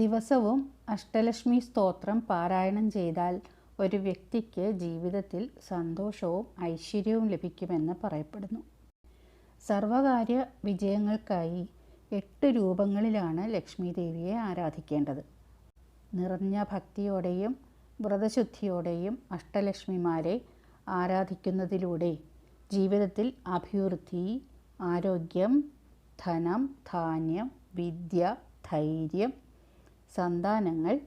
ദിവസവും അഷ്ടലക്ഷ്മി സ്തോത്രം പാരായണം ചെയ്താൽ ഒരു വ്യക്തിക്ക് ജീവിതത്തിൽ സന്തോഷവും ഐശ്വര്യവും ലഭിക്കുമെന്ന് പറയപ്പെടുന്നു. സർവകാര്യ വിജയങ്ങൾക്കായി എട്ട് രൂപങ്ങളിലാണ് ലക്ഷ്മി ദേവിയെ ആരാധിക്കേണ്ടത്. നിറഞ്ഞ ഭക്തിയോടെയും വ്രതശുദ്ധിയോടെയും അഷ്ടലക്ഷ്മിമാരെ ആരാധിക്കുന്നതിലൂടെ ജീവിതത്തിൽ അഭിവൃദ്ധി ആരോഗ്യം ധനം ധാന്യം വിദ്യ ധൈര്യം സന്താനങ്ങൾ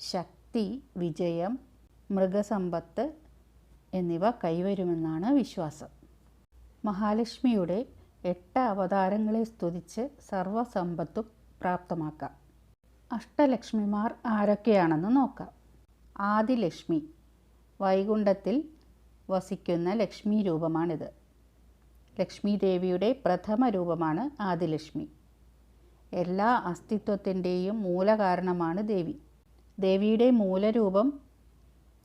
ശക്തി വിജയം മൃഗസമ്പത്ത് എന്നിവ കൈവരുമെന്നാണ് വിശ്വാസം. മഹാലക്ഷ്മിയുടെ എട്ട് അവതാരങ്ങളെ സ്തുതിച്ച് സർവസമ്പത്തും പ്രാപ്തമാക്കാം. അഷ്ടലക്ഷ്മിമാർ ആരൊക്കെയാണെന്ന് നോക്കാം. ആദിലക്ഷ്മി വൈകുണ്ഠത്തിൽ വസിക്കുന്ന ലക്ഷ്മി രൂപമാണിത്. ലക്ഷ്മി ദേവിയുടെ പ്രഥമ രൂപമാണ് ആദിലക്ഷ്മി. എല്ലാ അസ്തിത്വത്തിന്റെയും മൂലകാരണമാണ് ദേവി. ദേവിയുടെ മൂലരൂപം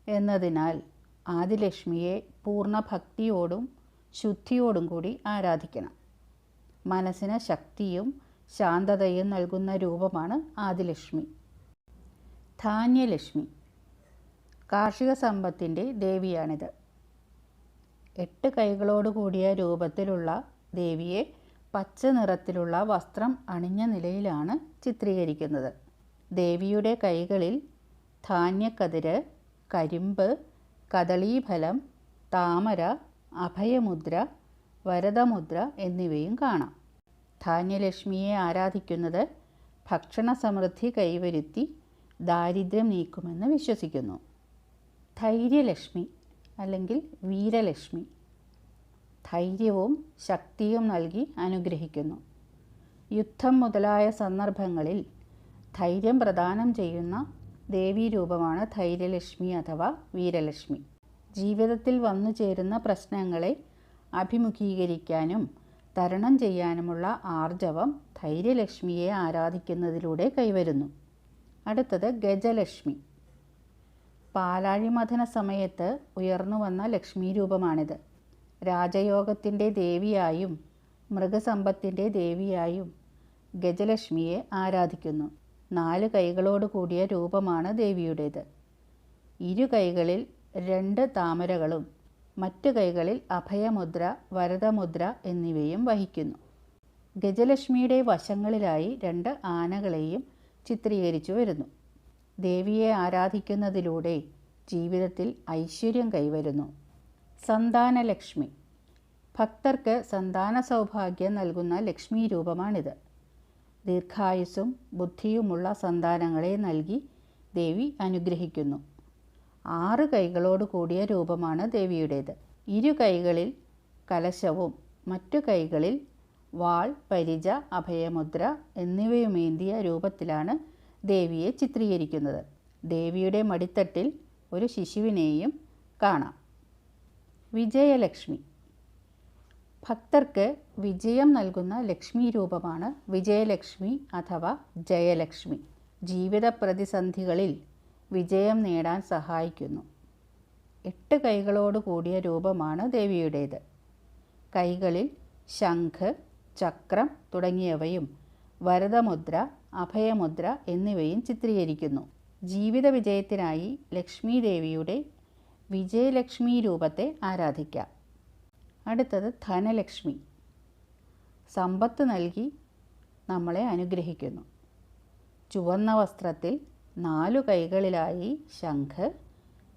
എന്നതിനാൽ ആദിലക്ഷ്മിയെ പൂർണ ഭക്തിയോടും ശുദ്ധിയോടും കൂടി ആരാധിക്കണം. മനസ്സിന് ശക്തിയും ശാന്തതയും നൽകുന്ന രൂപമാണ് ആദിലക്ഷ്മി. ധാന്യലക്ഷ്മി കാർഷിക സമ്പത്തിന്റെ ദേവിയാണിത്. എട്ട് കൈകളോട് കൂടിയ രൂപത്തിലുള്ള ദേവിയെ പച്ച നിറത്തിലുള്ള വസ്ത്രം അണിഞ്ഞ നിലയിലാണ് ചിത്രീകരിക്കുന്നത്. ദേവിയുടെ കൈകളിൽ ധാന്യക്കതിര് കരിമ്പ് കദളീഫലം താമര അഭയമുദ്ര വരദമുദ്ര എന്നിവയും കാണാം. ധാന്യലക്ഷ്മിയെ ആരാധിക്കുന്നത് ഭക്ഷണ സമൃദ്ധി കൈവരുത്തി ദാരിദ്ര്യം നീക്കുമെന്ന് വിശ്വസിക്കുന്നു. ധൈര്യലക്ഷ്മി അല്ലെങ്കിൽ വീരലക്ഷ്മി ധൈര്യവും ശക്തിയും നൽകി അനുഗ്രഹിക്കുന്നു. യുദ്ധം മുതലായ സന്ദർഭങ്ങളിൽ ധൈര്യം പ്രദാനം ചെയ്യുന്ന ദേവീരൂപമാണ് ധൈര്യലക്ഷ്മി അഥവാ വീരലക്ഷ്മി. ജീവിതത്തിൽ വന്നു ചേരുന്ന പ്രശ്നങ്ങളെ അഭിമുഖീകരിക്കാനും തരണം ചെയ്യാനുമുള്ള ആർജവം ധൈര്യലക്ഷ്മിയെ ആരാധിക്കുന്നതിലൂടെ കൈവരുന്നു. അടുത്തത് ഗജലക്ഷ്മി. പാലാഴിമഥന സമയത്ത് ഉയർന്നു വന്ന ലക്ഷ്മി രൂപമാണിത്. രാജയോഗത്തിന്റെ ദേവിയായും മൃഗസമ്പത്തിന്റെ ദേവിയായും ഗജലക്ഷ്മിയെ ആരാധിക്കുന്നു. നാല് കൈകളോട് കൂടിയ രൂപമാണ് ദേവിയുടേത്. ഇരു കൈകളിൽ രണ്ട് താമരകളും മറ്റു കൈകളിൽ അഭയമുദ്ര വരദമുദ്ര എന്നിവയും വഹിക്കുന്നു. ഗജലക്ഷ്മിയുടെ വശങ്ങളിലായി രണ്ട് ആനകളെയും ചിത്രീകരിച്ചു വരുന്നു. ദേവിയെ ആരാധിക്കുന്നതിലൂടെ ജീവിതത്തിൽ ഐശ്വര്യം കൈവരുന്നു. സന്താനലക്ഷ്മി. ഭക്തർക്ക് സന്താന സൗഭാഗ്യം നൽകുന്ന ലക്ഷ്മി രൂപമാണിത്. ദീർഘായുസ്സും ബുദ്ധിയുമുള്ള സന്താനങ്ങളെ നൽകി ദേവി അനുഗ്രഹിക്കുന്നു. ആറ് കൈകളോട് കൂടിയ രൂപമാണ് ദേവിയുടേത്. ഇരു കൈകളിൽ കലശവും മറ്റു കൈകളിൽ വാൾ പരിച അഭയമുദ്ര എന്നിവയുമേന്തിയ രൂപത്തിലാണ് ദേവിയെ ചിത്രീകരിക്കുന്നത്. ദേവിയുടെ മടിത്തട്ടിൽ ഒരു ശിശുവിനെയും കാണാം. വിജയലക്ഷ്മി. ഭക്തർക്ക് വിജയം നൽകുന്ന ലക്ഷ്മി രൂപമാണ് വിജയലക്ഷ്മി അഥവാ ജയലക്ഷ്മി. ജീവിത പ്രതിസന്ധികളിൽ വിജയം നേടാൻ സഹായിക്കുന്നു. എട്ട് കൈകളോട് കൂടിയ രൂപമാണ് ദേവിയുടേത്. കൈകളിൽ ശംഖ് ചക്രം തുടങ്ങിയവയും വരദമുദ്ര അഭയമുദ്ര എന്നിവയും ചിത്രീകരിക്കുന്നു. ജീവിത വിജയത്തിനായി ലക്ഷ്മി ദേവിയുടെ വിജയലക്ഷ്മി രൂപത്തെ ആരാധിക്കാം. അടുത്തത് ധനലക്ഷ്മി. സമ്പത്ത് നൽകി നമ്മളെ അനുഗ്രഹിക്കുന്നു. ചുവന്ന വസ്ത്രത്തിൽ നാലു കൈകളിലായി ശംഖ്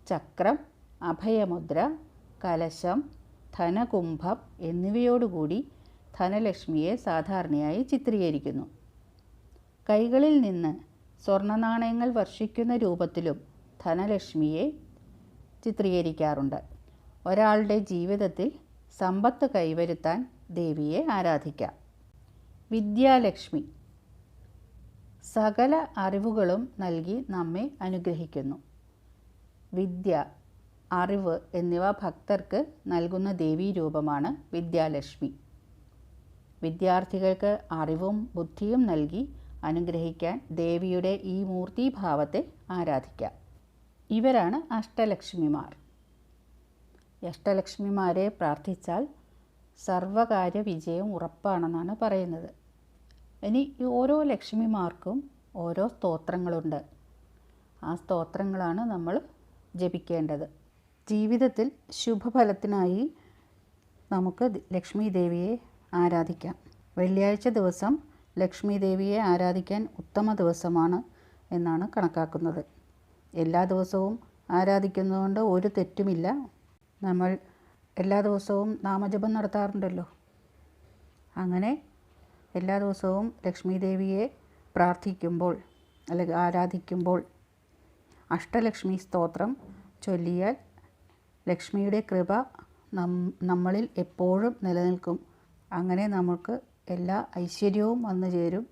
ചക്രം അഭയമുദ്ര കലശം ധനകുംഭം എന്നിവയോടുകൂടി ധനലക്ഷ്മിയെ സാധാരണയായി ചിത്രീകരിക്കുന്നു. കൈകളിൽ നിന്ന് സ്വർണനാണയങ്ങൾ വർഷിക്കുന്ന രൂപത്തിലും ധനലക്ഷ്മിയെ ചിത്രീകരിക്കാറുണ്ട്. ഒരാളുടെ ജീവിതത്തിൽ സമ്പത്ത് കൈവരുത്താൻ ദേവിയെ ആരാധിക്കാം. വിദ്യാലക്ഷ്മി. സകല അറിവുകളും നൽകി നമ്മെ അനുഗ്രഹിക്കുന്നു. വിദ്യ അറിവ് എന്നിവ ഭക്തർക്ക് നൽകുന്ന ദേവീരൂപമാണ് വിദ്യാലക്ഷ്മി. വിദ്യാർത്ഥികൾക്ക് അറിവും ബുദ്ധിയും നൽകി അനുഗ്രഹിക്കാൻ ദേവിയുടെ ഈ മൂർത്തിഭാവത്തെ ആരാധിക്കാം. ഇവരാണ് അഷ്ടലക്ഷ്മിമാർ. അഷ്ടലക്ഷ്മിമാരെ പ്രാർത്ഥിച്ചാൽ സർവകാര്യ വിജയം ഉറപ്പാണെന്നാണ് പറയുന്നത്. ഇനി ഓരോ ലക്ഷ്മിമാർക്കും ഓരോ സ്തോത്രങ്ങളുണ്ട്. ആ സ്തോത്രങ്ങളാണ് നമ്മൾ ജപിക്കേണ്ടത്. ജീവിതത്തിൽ ശുഭഫലത്തിനായി നമുക്ക് ലക്ഷ്മി ദേവിയെ ആരാധിക്കാം. വെള്ളിയാഴ്ച ദിവസം ലക്ഷ്മി ദേവിയെ ആരാധിക്കാൻ ഉത്തമ ദിവസമാണ് എന്നാണ് കണക്കാക്കുന്നത്. എല്ലാ ദിവസവും ആരാധിക്കുന്നതുകൊണ്ട് ഒരു തെറ്റുമില്ല. നമ്മൾ എല്ലാ ദിവസവും നാമജപം നടത്താറുണ്ടല്ലോ. അങ്ങനെ എല്ലാ ദിവസവും ലക്ഷ്മി ദേവിയെ പ്രാർത്ഥിക്കുമ്പോൾ അല്ലെങ്കിൽ ആരാധിക്കുമ്പോൾ അഷ്ടലക്ഷ്മി സ്തോത്രം ചൊല്ലിയാൽ ലക്ഷ്മിയുടെ കൃപ നമ്മളിൽ എപ്പോഴും നിലനിൽക്കും. അങ്ങനെ നമുക്ക് എല്ലാ ഐശ്വര്യവും വന്നു ചേരും.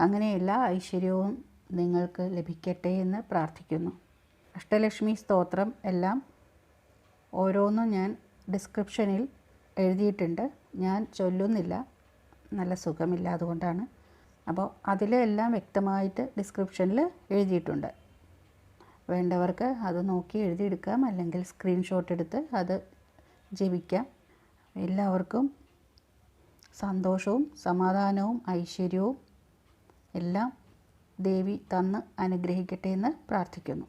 അങ്ങനെ എല്ലാ ഐശ്വര്യവും നിങ്ങൾക്ക് ലഭിക്കട്ടെ എന്ന് പ്രാർത്ഥിക്കുന്നു. അഷ്ടലക്ഷ്മി സ്തോത്രം എല്ലാം ഓരോന്നും ഞാൻ ഡിസ്ക്രിപ്ഷനിൽ എഴുതിയിട്ടുണ്ട്. ഞാൻ ചൊല്ലുന്നില്ല. നല്ല സുഖമില്ല അതുകൊണ്ടാണ്. അപ്പോൾ അതിലെല്ലാം വ്യക്തമായിട്ട് ഡിസ്ക്രിപ്ഷനിൽ എഴുതിയിട്ടുണ്ട്. വേണ്ടവർക്ക് അത് നോക്കി എഴുതിയെടുക്കാം. അല്ലെങ്കിൽ സ്ക്രീൻഷോട്ട് എടുത്ത് അത് ജപിക്കാം. എല്ലാവർക്കും സന്തോഷവും സമാധാനവും ഐശ്വര്യവും എല്ലാം ദേവി തന്ന് അനുഗ്രഹിക്കട്ടെ എന്ന് പ്രാർത്ഥിക്കുന്നു.